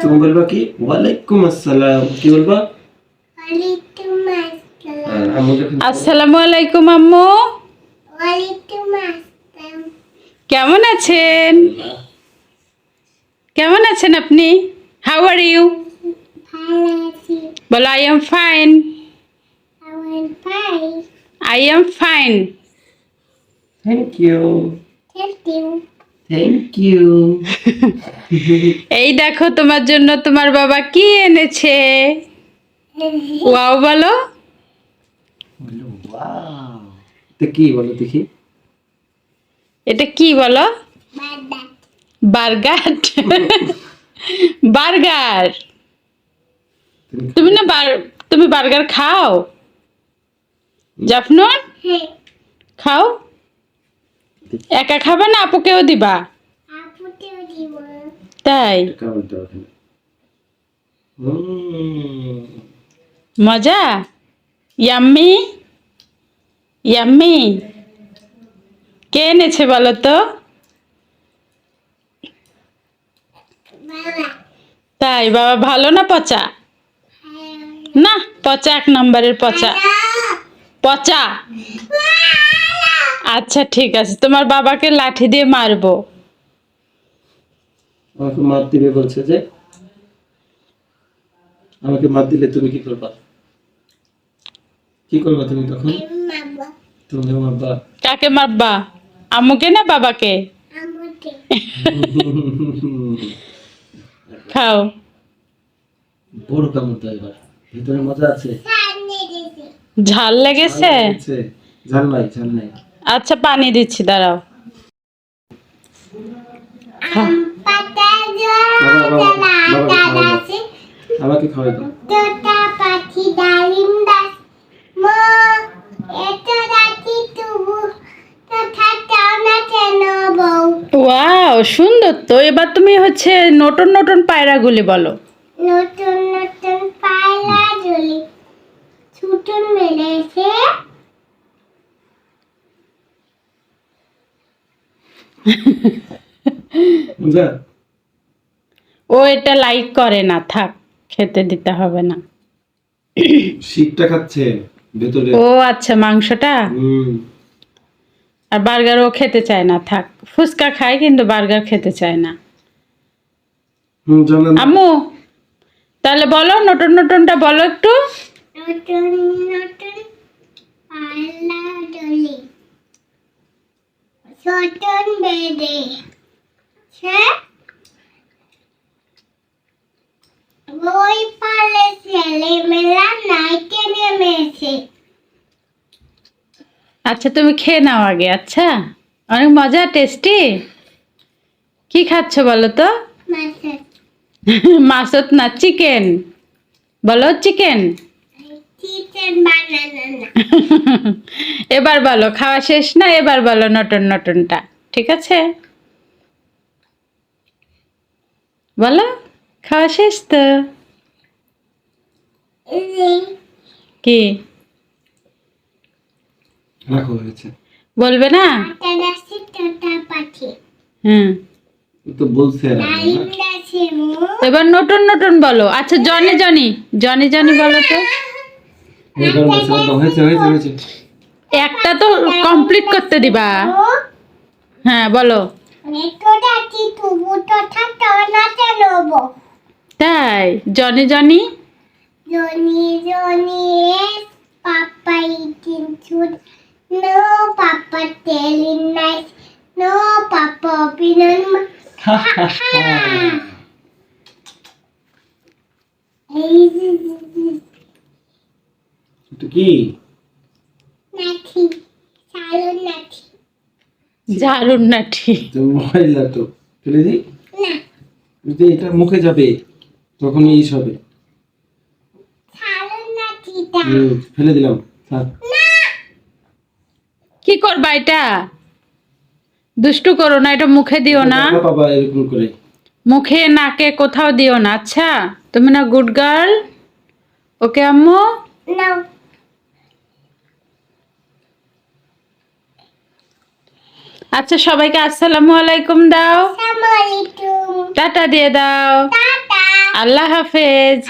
তুমি বলবা কি? ওয়ালাইকুম আসসালাম। কি বলবা? যখন আসসালামু আলাইকুম আম্মু। কেমন আছেন? কেমন আছেন আপনি? হাউ আর ইউ বলো I am fine I am fine thank you thank you thank you এই দেখো তোমার জন্য তোমার বাবা কি এনেছে? ওয়াও বলো। ওয়াও তো কি বলো দেখি? এটা কি বলো? বার্গার। বার্গার। তুমি তুমি না বার- তুমি বার্গার খাও? জাফনুন? হ্যাঁ। খাও? একা খাবে না? আপুকেও দিবা? তাই? মজা? ইয়াম্মি? ইয়াম্মি? কে এনেছে বলো তো? তাই বাবা ভালো না পচা? হ্যাঁ। না পচা এক নম্বরের পচা। পচা। আচ্ছা ঠিক আছে। তোমার বাবাকে লাঠি দিয়ে মারবো। আমাকে মাপ দিবে বলছে যে আমাকে মাপ দিলে তুমি কি করবা? কি করবা তুমি তখন? তুমি মাপবা কাকে মারবা? আম্মুকে না বাবাকে? আমাকে খাও। বড় কামড় তো এবার। ভিতরে মজা আছে? ঝাল লেগেছে। ঝাল নাই ঝাল নাই। আচ্ছা পানি দিচ্ছি দাঁড়াও। আমাকে খাওয়াই দাও। তোতা পাখি ডালিম দাস মো এত রাতি তবু ওয়াও সুন্দর তো। এবার তুমি হচ্ছে নতুন নতুন পায়রাগুলি বলো। নতুন নতুন পায়লা জলি ছুটুন মেলেছে ও এটা লাইক করে না থাক খেতে দিতে হবে না। শীতটা খাচ্ছে ভেতরে। ও আচ্ছা মাংসটা? হুম। আর বার্গার ও খেতে চায় না থাক। ফুচকা খায় কিন্তু বার্গার খেতে চায় না। আম্মু তাহলে বলো নতুন নতুনটা বলো একটু। নতুন নতুন ছটন বেদে সে বই পালে ছেলে মেলা নাইতে নেমেছে। আচ্ছা তুমি খেয়ে নাও আগে আচ্ছা? অনেক মজা টেস্টি? কি খাচ্ছ বলো তো? মাসে মাছত না চিকেন? বলো চিকেন? চিকেন বানানো এবার বলো খাওয়া শেষ না? এবার বলো নটন নতুনটা ঠিক আছে? বলো খাওয়া শেষ তো? কি? বলবে না? হুম। তো বলছে এবার নতুন নতুন বলো। আচ্ছা জনি জনি জনি জনি বলো তো। হয়েছে হয়েছে হয়েছে। একটা তো কমপ্লিট করতে দিবা। হ্যাঁ বলো। তাই Johnny Johnny? Johnny Johnny yes papa eating should no papa telling nice no papa opinion কি নাকি চালু নাকি জারুন না ঠিক। তো ময়লা তো ফেলে দিই? যদি এটা মুখে যাবে তখন ইস হবে। ফেলে দিলাম কি করবা এটা? দুষ্টু করো না এটা মুখে দিও না। পাবা এরকম করে। মুখে নাকে কোথাও দিও না। আচ্ছা তুমি না গুড গার্ল ওকে আম্মু? নাও আচ্ছা সবাইকে আসসালামু আলাইকুম দাও। টাটা দিয়ে দাও। টাটা। আল্লাহ হাফেজ।